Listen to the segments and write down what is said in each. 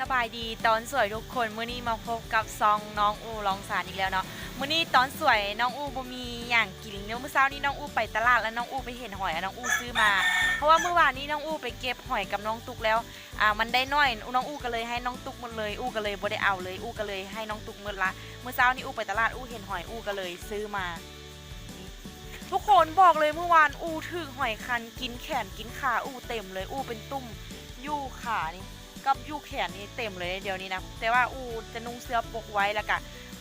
สบายดีตอนสวยทุกคนมื้อนี้มาพบกับซองน้องอูลองสารอีกแล้วเนาะมื้อนี้ตอนสวยน้องอูบ่มีอย่างกินเดี๋ยวมื้อเช้านี้น้องอูไปตลาดแล้วน้องอูไปเห็นหอยแล้วน้องอูซื้อมา เพราะว่าเมื่อวานนี้น้องอูไปเก็บหอยกับน้องตุกแล้วอ่ามันได้น้อยน้องอูก็เลยให้น้องตุกหมดเลยอูก็เลยบ่ได้เอาเลยอูก็เลยให้น้องตุกหมดละเมื้อเช้านี้อูไปตลาดอูเห็นหอยอูก็เลยซื้อมาทุกคนบอกเลยเมื่อวานอูถึงหอยคันกินแขนกินขาอูเต็มเลยอูเป็นตุ่มยู่ขานี่ กับยู่แขนนี่เต็มเลยเดี๋ยวนี้นะแต่ว่าอูจะนุ่งเสื้อปกไว้แล้วก็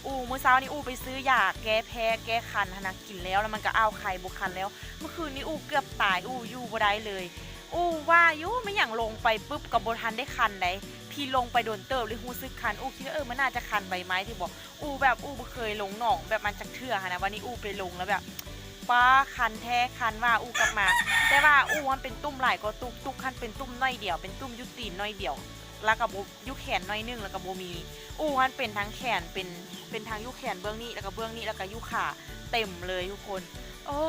อูมื่อเช้านี้อูไปซื้อยาแก้แพ้แก้คันนะกินแล้วแล้วมันก็อ้าวไข่บุคันแล้ว เมื่อคืนนี้อูเกือบตายอูอยู่บ่ได้เลย อูว่าอยู่ไม่อย่างลงไปปุ๊บกับบทันได้คันเลยพี่ลงไปโดนเติบเลยหูซึกคันอูคิดว่าเออมันน่าจะคันใบไม้ที่บอกอูแบบอูเคยลงหนองแบบมันจักเทื่อค่ะนะวันนี้อูไปลงแล้วแบบ ป้าคันแท้คันว่าอูกลับมา แต่ว่าอูมันเป็นตุ่มหลายก็ตุกตุกคันเป็นตุ่มน้อยเดียว เป็นตุ่มยุตีนน้อยเดียว แล้วก็บยุแขนน้อยหนึงแล้วก็โบมี อูมันเป็นทั้งแขนเป็นเป็นทั้งยุแขนเบื้องนี้แล้วก็เบื้องนี้แล้วก็ยุขาเต็มเลยทุกคน โอ้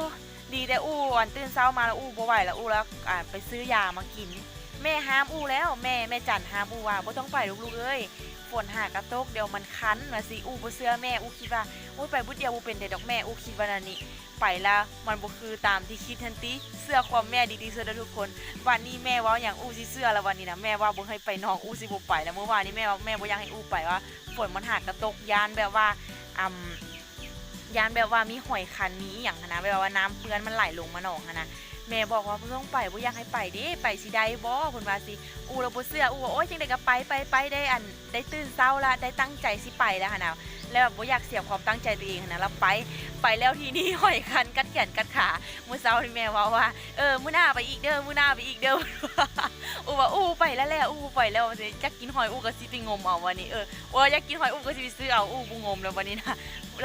ดีแต่อูวันตื่นเช้ามาแล้วอูบ่ไหวแล้วอูแล้วอ่าไปซื้อยามากิน แม่ห้ามอูแล้วแม่แม่จันห้ามอูว่าบ่ต้องไปลูกๆเอ้ยฝนหากระตกเดี๋ยวมันคันมาสิอูบ่เสื้อแม่อูคิดว่าอ้ไปบุดเดียวอูเป็นแต่ดอกแม่อูคิดว่านั่นนี่ ไปแล้ว มันบ่คือตามที่คิดทันทีเสื้อความแม่ดีๆเสื้อเด้อทุกคนวันนี้แม่ว่าอย่างอู้สิเสื้อแล้ววันนี้นะแม่ว่าบ่ให้ไปน้องอู้สิบ่ไปแล้วเมื่อวานนี้แม่ว่าแม่บ่อยากให้อู้ไปว่าฝนมันหากกระตกยานแบบว่าอืมยานแบบว่ามีหอยคันมีอย่างนะแบบว่าน้ำเปื้อนมันไหลลงมาหนองนะแม่บอกว่าต้องไปบ่อยากให้ไปเด้ไปสิได้บ่เพิ่นว่าสิอู้แล้วบ่เสื้ออู้ว่าโอ๊ยจังได๋ก็ไปไปไปได้อันได้ตื่นเช้าละได้ตั้งใจสิไปแล้วหั่นน่ะ แล้วแบบบ่อยากเสียความตั้งใจตัวเองนะแล้วไปไปแล้วทีนี้หอยคันกัดแขนกัดขามือเช้าที่แม่ว่าว่าเออมื้อหน้าไปอีกเด้อมื้อหน้าไปอีกเด้ออูว่าอูไปแล้วแหละอูไปแล้วสิอยากกินหอยอูก็สิไปงมเอาวันนี้เออว่าอยากกินหอยอูก็สิไปซื้อเอาอูบ่งมแล้ววันนี้นะ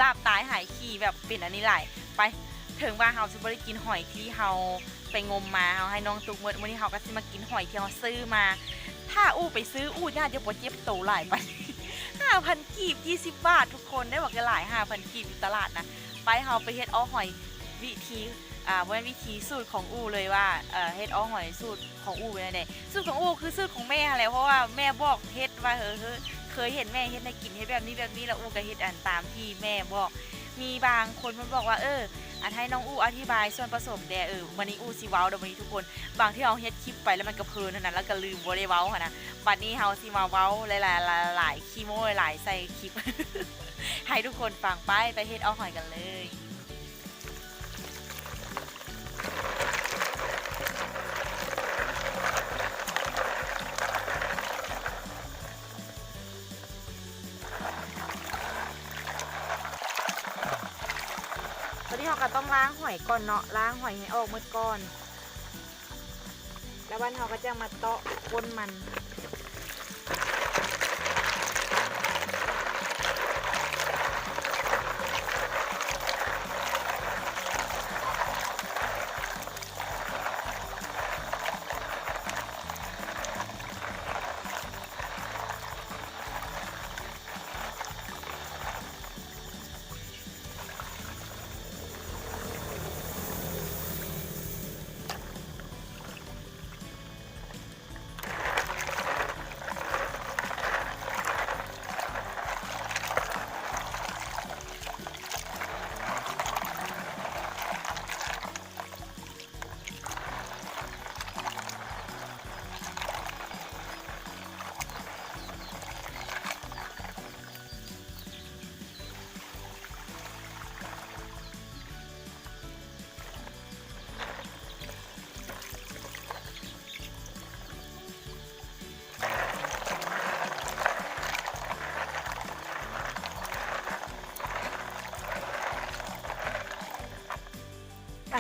ลาบตายหายขี้แบบเป็นอันนี้หลายไปถึงว่าเฮาสิบ่ได้กินหอยที่เฮาไปงมมาเฮาให้น้องตุกมื้อมื้อนี้เฮาก็สิมากินหอยที่เฮาซื้อมา ถ้าอูไปซื้ออูน่าจะบ่เจ็บโตหลายไป 5,000กีบ 20 บาททุกคนได้บอกกันหลาย 5,000กีบอยู่ตลาดนะ ไปเฮาไปเฮ็ดอ้อหอยวิธีอ่าว่าวิธีสูตรของอูเลยว่าเอ่อเฮ็ดอ้อหอยสูตรของอูเป็นไงสูตรของอูคือสูตรของแม่แหละเพราะว่าแม่บอกเฮ็ดว่าเออเฮ้ยเคยเห็นแม่เฮ็ดในกินเฮ็ดแบบนี้แบบนี้แล้วอูก็เฮ็ดอันตามที่แม่บอก มีบางคนมันบอกว่าเอออันให้น้องอูอธิบายส่วนผสมแด่เออวันนี้อูสิเว้าเดี๋ยววันนี้ทุกคน บางที่เอาเฮ็ดคลิปไปแล้วมันกระเพลินเท่านั้นแล้วก็ลืมบ่ได้เว้าหั่นนะบัดนี้เฮาสิมาเว้าหลายๆหลายคีโมหลายใส่คลิป ให้ทุกคนฟังไปไปเฮ็ดเอาหอยกันเลย ก่อนเนาะล้างหอยให้ออกหมดก่อน แล้ววันเขาก็จะมาเตาะก้นมัน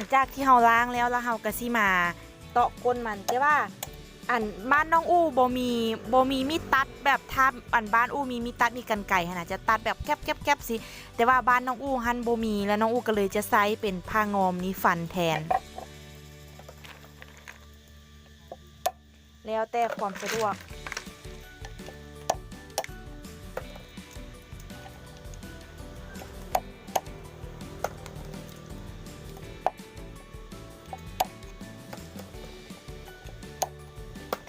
งจากที่เราล้างแล้วแล้วเราก็สิมาเตาะก้นมันแต่ว่าอันบ้านน้องอู้บ่มีบ่มีมีดตัดแบบถ้าอันบ้านอู้มีมีดตัดมีกันไก่ขนาดจะตัดแบบแคบๆๆสิแต่ว่าบ้านน้องอู้หันบ่มีแล้วน้องอู้ก็เลยจะใช้เป็นผ้างอมนี้ฟันแทน แล้วแต่ความสะดวก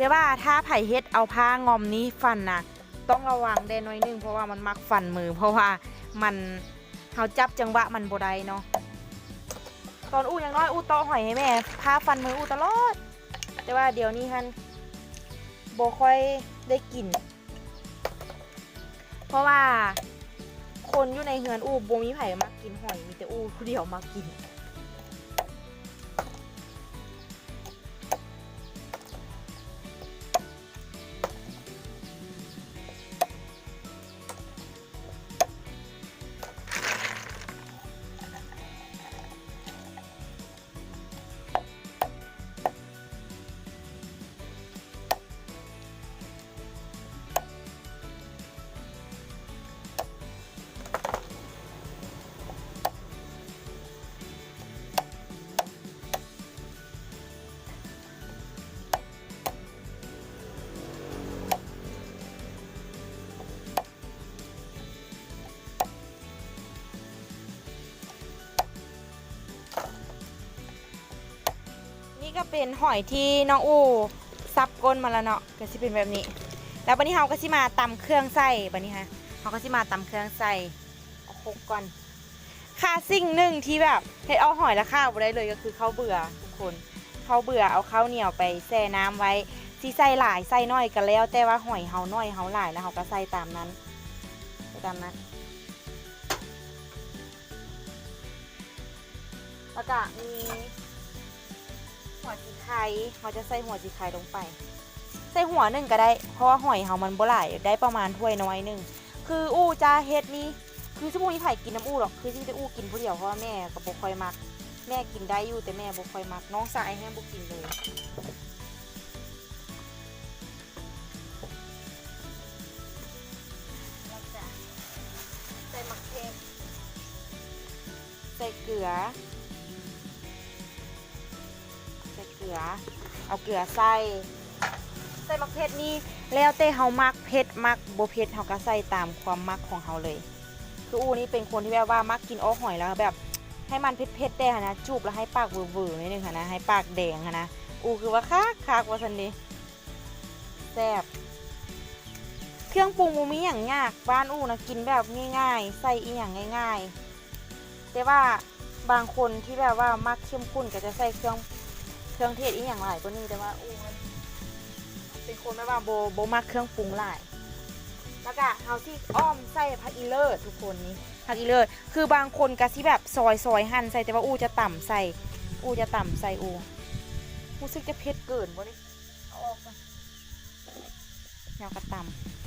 แต่ว่าถ้าไผ่เฮ็ดเอาผ้างอมนี้ฟันนะต้องระวังได้น้อยนึงเพราะว่ามันมักฟันมือ เพราะว่ามันเฮาจับจังหวะมันบ่ได้เนาะตอนอู้ยังน้อยอู้ต่อหอยให้แม่พาฟันมืออู้ตลอด แต่ว่าเดี๋ยวนี้ฮันบ่ค่อยได้กิน เพราะว่าคนอยู่ในเฮือนอู้บ่มีไผ่มักกินหอยมีแต่อู้ผู้เดียวมักกิน เป็นหอยที่น้องอูซับก้นมาแล้วเนาะก็สิเป็นแบบนี้ แล้ววันนี้เราก็สิมาตำเครื่องใส่บันนี้ฮะเราก็สิมาตำเครื่องใส่เอาครกก่อนค่าสิ่งหนึ่งที่แบบเฮ็ดเอาหอยและข้าวบ่ได้เลยก็คือข้าวเบื่อทุกคนข้าวเบื่อเอาข้าวเหนียวไปแช่น้ำไว้สิใส่หลายใส่น้อยก็แล้ว แต่ว่าหอยเฮาน้อยเฮาหลายแล้วเฮาก็ใส่ตามนั้นใส่ตามนั้นแล้วก็มี หัวจีไข่เขาจะใส่หัวจีไข่ลงไป ใส่หัวหนึ่งก็ได้ เพราะว่าหอยเขามันบ่หลายได้ประมาณถ้วยน้อยหนึ่ง คืออู้จะเฮ็ดนี่ คือช่วโมงนี้ไผ่กินน้ำอู้หรอก คือที่จะอู้กินผู้เดียวเพราะว่าแม่กับบ่ค่อยมัก แม่กินได้อยู่แต่แม่บ่ค่อยมัก น้องสายแห้งบ่กินเลยใส่มะเขือใส่เกลือ ลือ เอาเกลือใส่ใส่มักเผ็ดนี่แล้วแต่เฮามักเผ็ดมักบ่เผ็ดเฮาก็ใส่ตามความมักของเฮาเลย คืออูนี่เป็นคนที่แบบว่ามักกินอ้อหอยแล้วแบบ ให้มันเผ็ดๆได้หั้นะจูบแล้วให้ปากเวอร์ๆนิดนึงหั้นะให้ปากแดงหั้นะอูคือว่าคักคักว่าซั่นดิแซ่บเครื่องปรุงบ่มีหยังยากบ้านอูนะกินแบบง่าย ๆ ใส่อีหยังง่าย ๆ แต่ว่าบางคนที่แบบว่ามักเข้มข้นก็จะใส่เครื่อง เครื่องเทศอีกอย่างหลายกว่านี้แต่ว่าอู้มันเป็นคนแบบว่าโบโบมากเครื่องปรุงหลายแล้วก็เอาที่อ้อมใส่ผักอีเลิศทุกคนนี้ผักอีเลิศคือบางคนก็ที่แบบซอยซอยหั่นใส่แต่ว่าอู้จะต่ำใส่ อู้จะต่ำใส่อู้รู้สึกจะเผ็ดเกินวะนี่เอาออกมาแนวกระต่ำ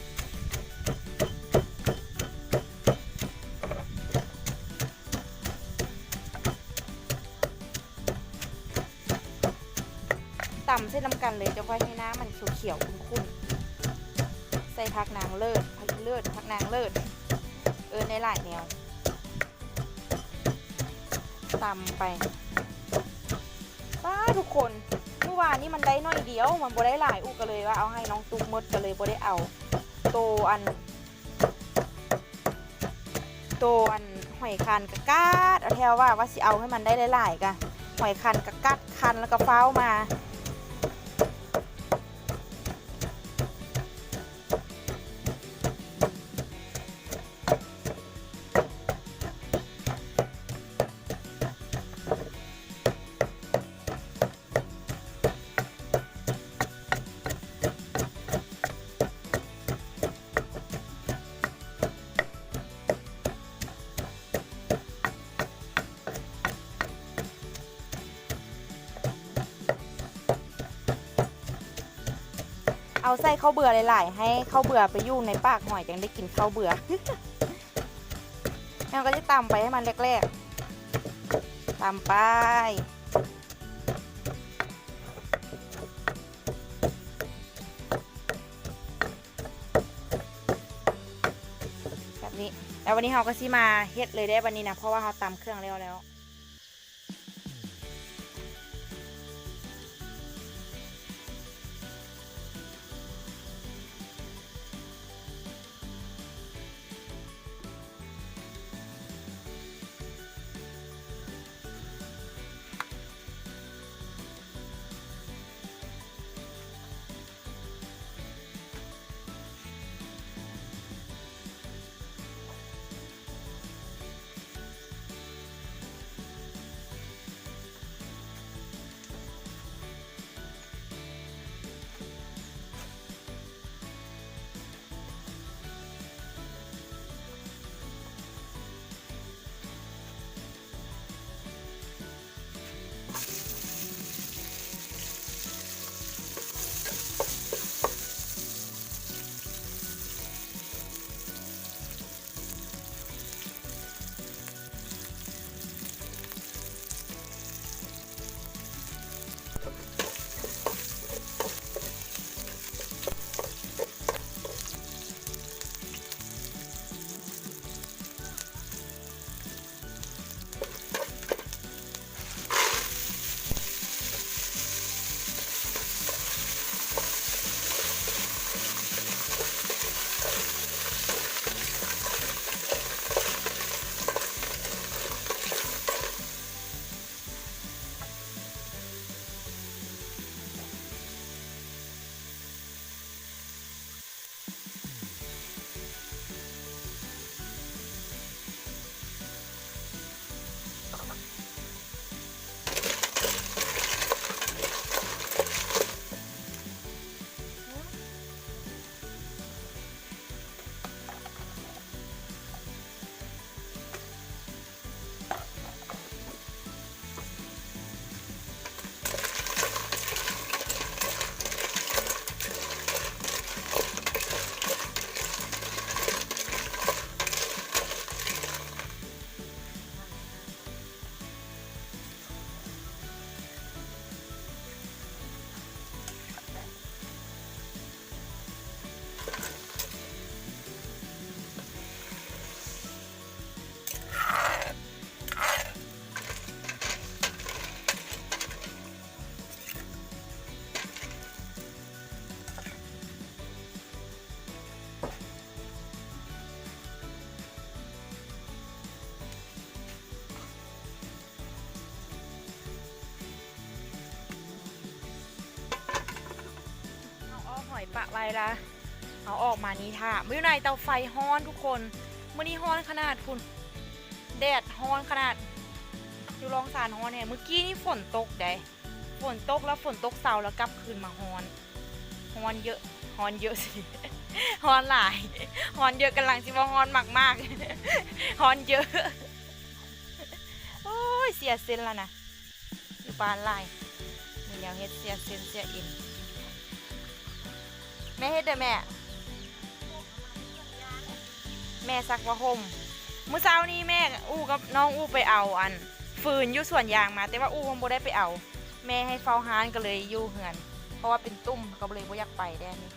ต่ำเส้นลำกันเลยจะค่อยให้น้ำมันเขียวๆขุ่นๆใส่ผักนางเลิศผักเลิศผักนางเลิศเออในหลายแนวตำไปป้าทุกคนเมื่อวานนี้มันได้น้อยเดียว มันบ่ได้หลายอุก็เลยว่าเอาให้น้องตุ๊กมดก็เลยบ่ได้เอา โตอัน โตอันหอยคันกะกาดเอาแถวว่าว่าสิเอาให้มันได้หลายๆกะหอยคันกะกัดคันแล้วก็เฝ้ามา ใส่ข้าวเบื่อหลายๆ ให้ข้าวเบื่อไปอยู่ในปากหอยจังได้กินข้าวเบื่อแล้วก็จะตำไปให้มันแรกๆตำไปแบบนี้ แล้ววันนี้เราก็สิมาเฮ็ดเลยได้วันนี้นะ เพราะว่าเราตำเครื่องแล้วแล้ว ปะไว้ละเอาออกมานี้ท่าไม่อในเตาไฟฮ้อนทุกคนมื่อนี้ฮ้อนขนาดคุณแดดฮ้อนขนาดอยู่รองสารฮ้อนเนี่ยเมื่อกี้นี่ฝนตกได้ฝนตกแล้วฝนตกเสาแล้วกลับคืนมาฮ้อนฮ้อนเยอะฮ้อนเยอะสิฮ้อนหลายฮ้อนเยอะกำลังสิว่าฮ้อนมากมากฮ้อนเยอะโอ้ยเสียเซนแล้วนะอยู่บ้านลายมีแนวเฮ็ดเสียเซนเสียอิน แม่เฮ็ดเด้อแม่ แม่ซักผ้าห่มมื้อเช้านี้แม่อู้กับน้องอู้ไปเอาอัน ฟืนอยู่สวนยางมา แต่ว่าอู้มันบ่ได้ไปเอา แม่ให้เฝ้าฮานก็เลยอยู่เหือน เพราะว่าเป็นตุ้มก็เลยบ่อยากไปแด้นี่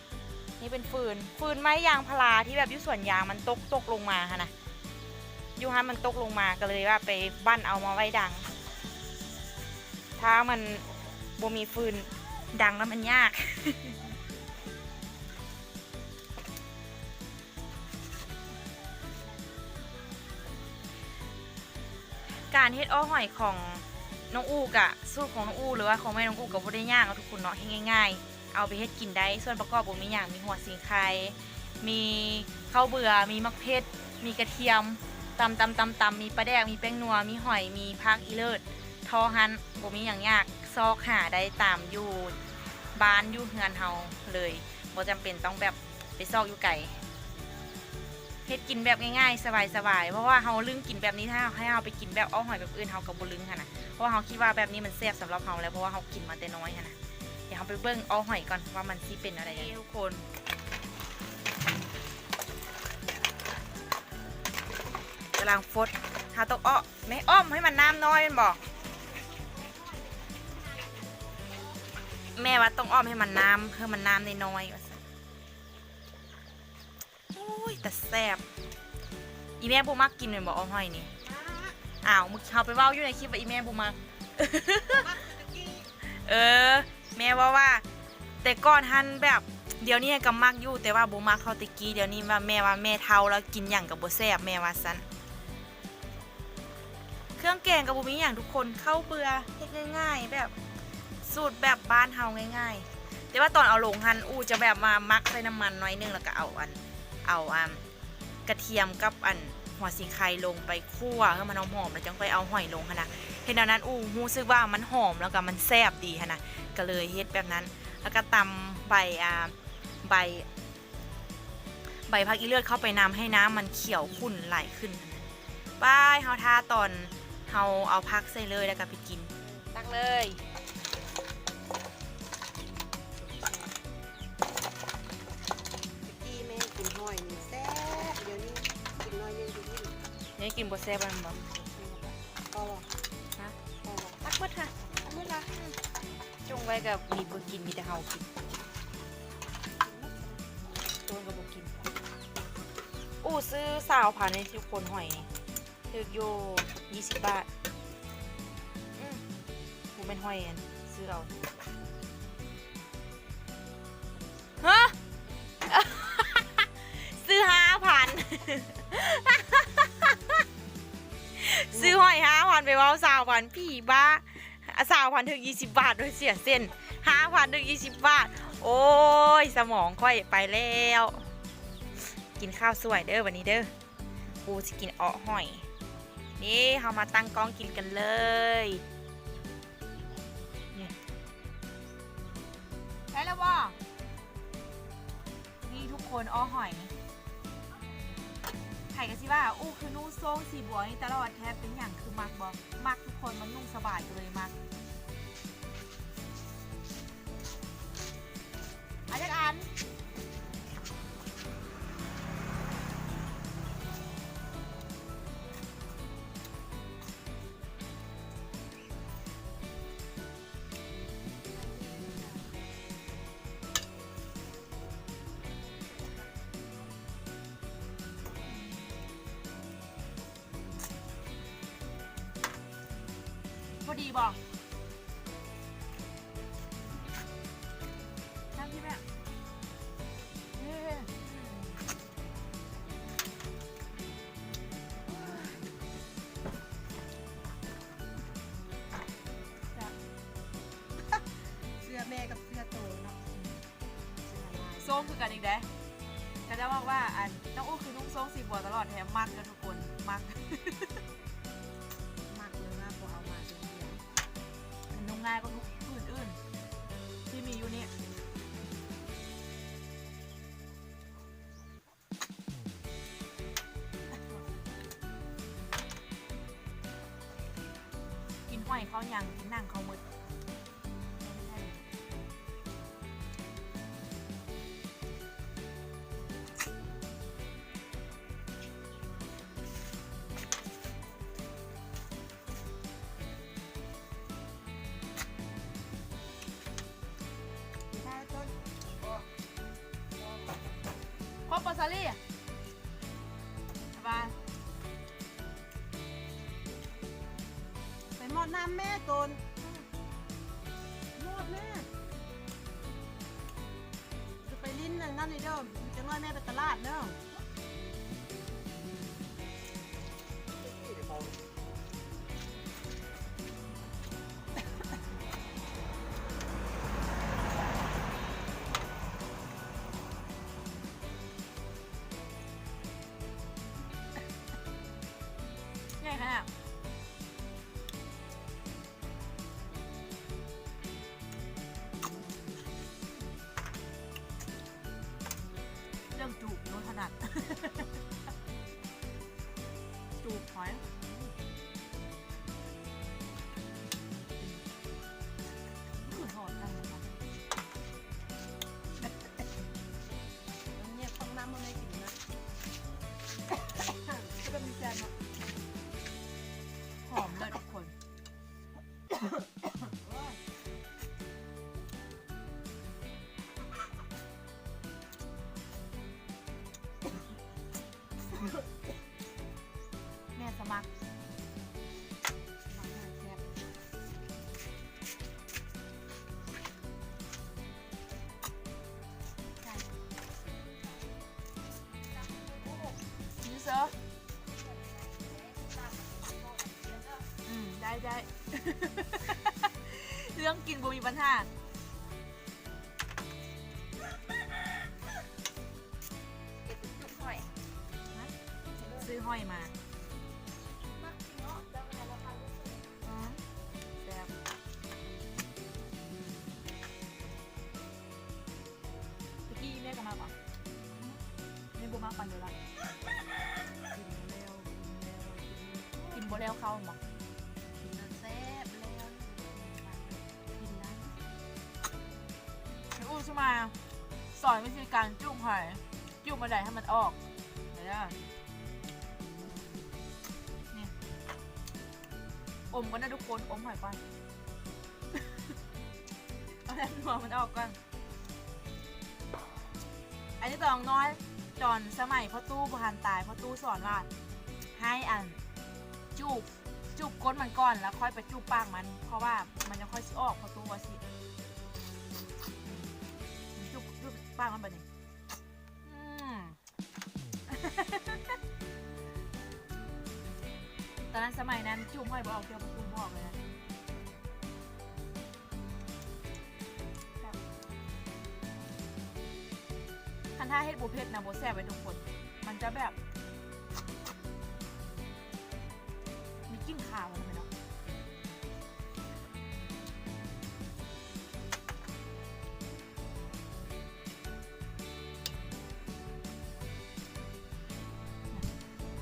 นี่เป็นฟืน ฟืนไม้ยางพาราที่แบบอยู่สวนยางมันตกตกลงมาค่ะนะอยู่ฮานมันตกลงมาก็เลยว่าไปบ้านเอามาไว้ดัง ถ้ามันบ่มีฟืนดังแล้วมันยาก การเฮ็ดอ้อหอยของน้องอูกะสูตรของน้องอูหรือว่าของแม่น้องอูกับบ่ได้ย่างเอาทุกคนเนาะให้ง่ายๆ เอาไปเฮ็ดกินได้ ส่วนประกอบบ่มีอย่างมีหัวสิงไคมีข้าวเบื่อมีมะเขือมีกระเทียมตำตำตำตำมีปลาแดกมีแป้งนัวมีหอยมีผักอีเลิศทอหันบ่มีอย่างยากซอกหาได้ตามอยู่บ้านอยู่เฮือนเฮาเลยบ่จำเป็นต้องแบบไปซอกอยู่ไกล เฮ็ดกินแบบง่ายๆ สบายๆ เพราะว่าเฮาลึงกินแบบนี้ถ้าให้เฮาไปกินแบบเอหอยแบบอื่นเฮาก็บ่ลึงค่ะนะเพราะว่าเฮาคิดว่าแบบนี้มันแซ่บสำหรับเฮาแล้วเพราะว่าเฮากินมาแต่น้อยค่ะนะเดี๋ยวเฮาไปเบิ่งเอหอยก่อนว่ามันสิเป็นอะไรทุกคนกำลังฟดเฮาต้องอ้อไม่อ้อมให้มันน้ำน้อยแม่นบอกแม่ว่าต้องอ้อมให้มันน้ำให้มันน้ำน้อยๆ ยแต่แซ่บอีแม่บ่มักกินแม่นบอกเอาหอยนี่อ้าวมึงเขาไปว้าอยู่ในคลิปว่าอีแม่บ่มัก เออ แม่ว่าว่า แต่ก่อนหันแบบเดี๋ยวนี้ก็มักอยู่แต่ว่าบ่มักเท่าตะกี้เดี๋ยวนี้ว่าแม่ว่าแม่เฒ่าแล้วกินหยังก็บ่แซ่บแม่ว่าซั่นเครื่องแกงก็บ่มีหยังทุกคนเข้าเบื่อเฮ็ดง่าย ๆ แบบสูตรแบบบ้านเฮาง่าย ๆ แต่ว่าตอนเอาลงหันอู้จะแบบมามักใส่น้ำมันหน้อยนึงแล้วก็เอาอัน เอาอันกระเทียมกับอันหัวสีไข่ลงไปคั่วให้มันหอมๆแล้วจังไปเอาหอยลงค่ะนะเห็นดังนั้นอู้รู้สึกว่ามันหอมแล้วก็มันแซ่บดีค่ะนะก็เลยเฮ็ดแบบนั้น แล้วก็ตำใบอ่าใบ ใบพักอีเลือดเข้าไปน้ำให้น้ำมันเขียวขุ่นไหลขึ้นบายเฮาทาตอนเฮาเอาพักใส่เลยแล้วก็ไปกินตักเลย กินบ่แซ่บมันบ่ก็ฮะก็ตักเบิดค่ะตักเบิดละจงไว้กับมีบ่กินมีแต่เฮากินตัวก็บ่กิน อู้ซื้อสาวผ่านในทุกคนหอยนี่ถึกอยู่20บาท อืมกูเป็นหอยอันซื้อเรา วันพี่บ้าสาวพันถึงยี่สิบบาทโดยเสียเส้นห้าพันถึงยี่สิบบาท โอ้ย สมองค่อยไปแล้ว กินข้าวสวยเด้อวันนี้เด้อกูจะกินอ้อหอย นี่เรามาตั้งกล้องกินกันเลยได้แล้วว่านี่ทุกคนอ้อหอยไข่ก็สิว่าอู้คือนุ่งโซ่งสีบัวนี่ตลอดแทบเป็นอย่างคือมักบอกมักทุกคนมันนุ่งสบายเลยมัก ดีบอกช่างพี่แม่เย้จ้ะเสื้อแม่กับเสื้อโตเนาะเสื้อลายสงคือกันอีกเด้ก็จะบอกว่าอันน้องอู้คือนุ่งทรงสีบัวตลอดแถมมักกันทุกคน กิน น้ำแม่ต้นหมดแม่จะไปลิ้นนั่นนั่นนี่เด้อจะน้อยแม่ไปตลาดเด้อใหญ่ขนาด ยูเซอร์อืมได้ได้ เรื่องกินบ่มีปัญหา ออกเดี๋ยวนะนี่อมกันนะทุกคน อมหอยก่อนเอาแต่หัวมันออกก่อน อันนี้ตองน้อยตอนสมัยพ่อตู้บุหันตายพ่อตู้สอนว่าให้อันจูบจูบก้นมันก่อนแล้วค่อยไปจูบปากมัน เพราะว่ามันจะค่อยสิออกพ่อตู้ว่าสิจุกจุกป้ามันแบบนี้ อยบอกเกี่ยวกับจุ่มบอกเลยนะแบบคันท่าเฮ็ดบุเพชรนะโบแซ่บไปทุกคน มันจะแบบ มีกลิ่นขาวอะไรไหมเนาะ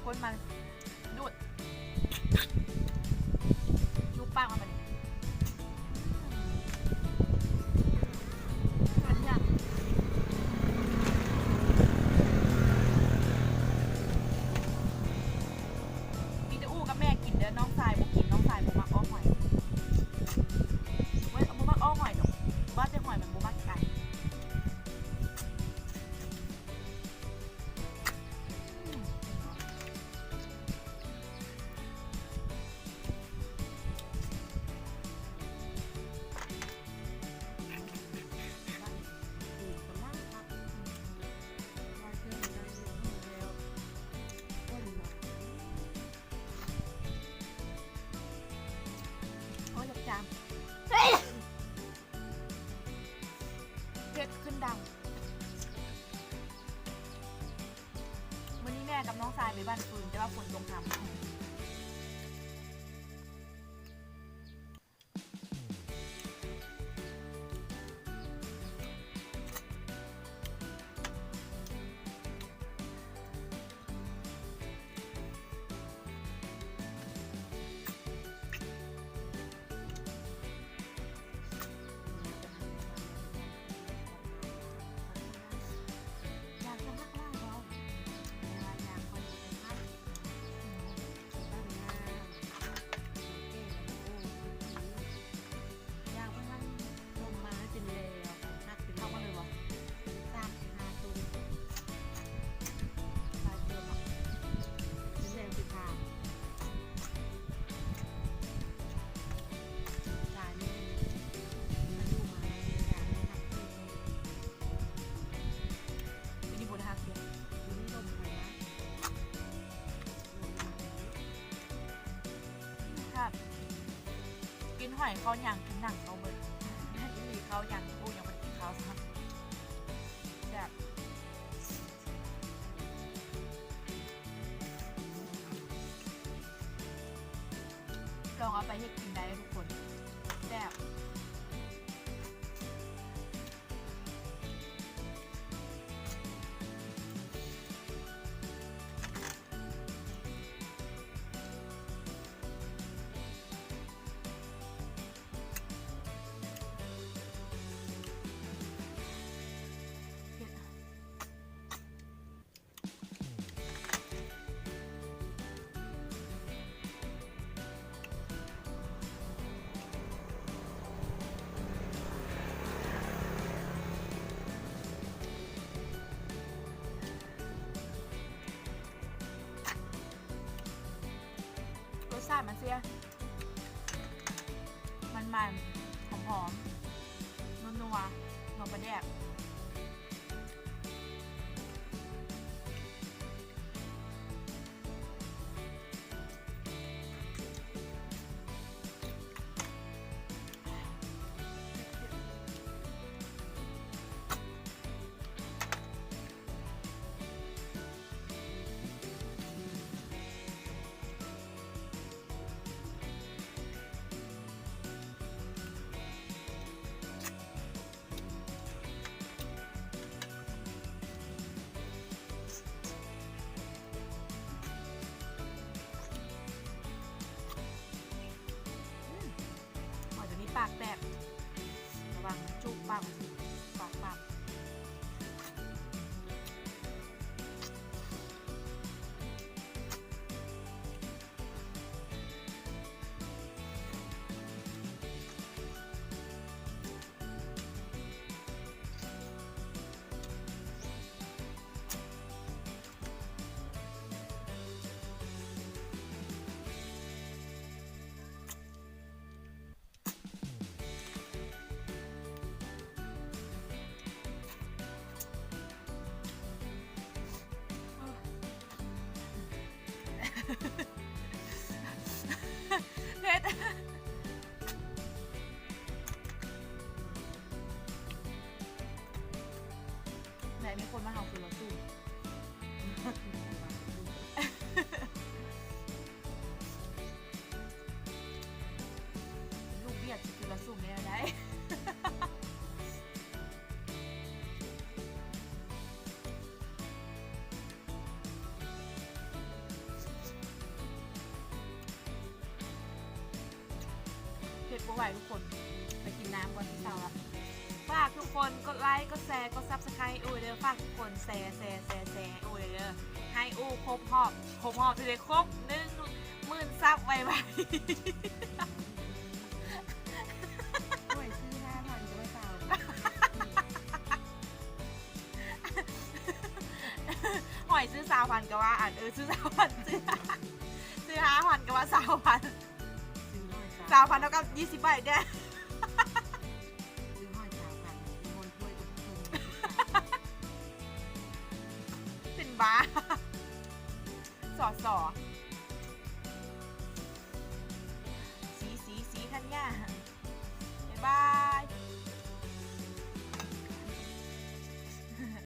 คนมัน หอยเขาอย่างาติมันเสีย ตัวนี้ปากแตก ดปไหวทุกคน ไปกินน้ำก่อนที่เช้าละฝากทุกคนกดไลค์กดแชร์กดซับสไครต์อูเด้อฝากทุกคนแชร์แชร์แชร์แชร์อูเด้อให้อูครบหอบครบหอบเลยครบหนึ่งหมื่นซับไวไวหอยซื้อสาวพันก็ว่าอ่านเออซื้อสาวพันซื้อซื้อห้าพันก็ว่าสาวพันาวพันเท่ากับยี่สิบใบเด้อ